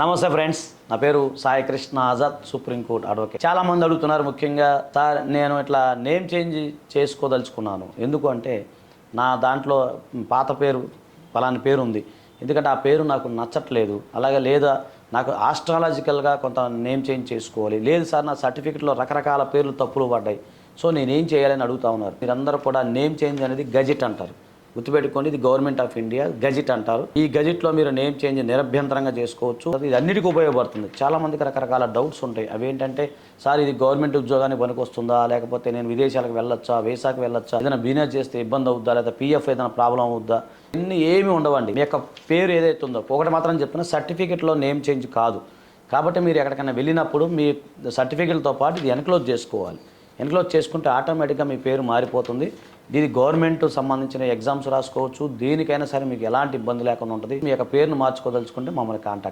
నమస్తే ఫ్రెండ్స్ నా పేరు Sai Krishna Azad supreme court advocate. చాలా మంది అడుగుతున్నారు ముఖ్యంగా సార్ నేను ఇట్లా నేమ్ చేంజ్ చేసుకోదలుచుకున్నాను. ఎందుకు అంటే నా దాంట్లో పాత పేరు పలాని పేరు ఉంది ఎందుకంటే ఆ పేరు నాకు నచ్చట్లేదు. అలాగే లేదా నాకు ఆస్ట్రాలజికల్గా కొంత నేమ్ చేంజ్ చేసుకోవాలి. లేదు సార్ నా సర్టిఫికెట్లో రకరకాల పేర్లు తప్పులు పడ్డాయి. సో నేనేం చేయాలని అడుగుతా ఉన్నారు. మీరందరూ కూడా నేమ్ చేంజ్ అనేది గజెట్ అంటారు. గుర్తుపెట్టుకోండి ఇది గవర్నమెంట్ ఆఫ్ ఇండియా గజెట్ అంటారు. ఈ గజెట్లో మీరు నేమ్ చేంజ్ నిరభ్యంతరంగా చేసుకోవచ్చు. ఇది అన్నిటికీ ఉపయోగపడుతుంది. చాలా మందికి రకరకాల డౌట్స్ ఉంటాయి. అవి ఏంటంటే సార్ ఇది గవర్నమెంట్ ఉద్యోగానికి పనికొస్తుందా? లేకపోతే నేను విదేశాలకు వెళ్ళొచ్చా? వేసాకు వెళ్ళొచ్చా? ఏదైనా బిజినెస్ చేస్తే ఇబ్బంది అవుద్దా? లేదా పీఎఫ్ ఏదైనా ప్రాబ్లం అవుద్దా? ఇన్ని ఏమి ఉండవండి. మీ యొక్క పేరు ఏదైతే ఉందో ఒకటి మాత్రం చెప్తున్నా సర్టిఫికెట్లో నేమ్ చేంజ్ కాదు. కాబట్టి మీరు ఎక్కడికైనా వెళ్ళినప్పుడు మీ సర్టిఫికెట్తో పాటు ఇది ఎన్క్లోజ్ చేసుకోవాలి. ఎన్క్లోజ్ చేసుకుంటే ఆటోమేటిక్గా మీ పేరు మారిపోతుంది. ఇది గవర్నమెంట్ సంబంధించిన ఎగ్జామ్స్ రాసుకోవచ్చు. దేనికైనా సరే మీకు ఎలాంటి ఇబ్బంది లేకుండా ఉంటుంది. మీ యొక్క పేరును మార్చుకోదలుచుకుంటే మమ్మల్ని కాంటాక్ట్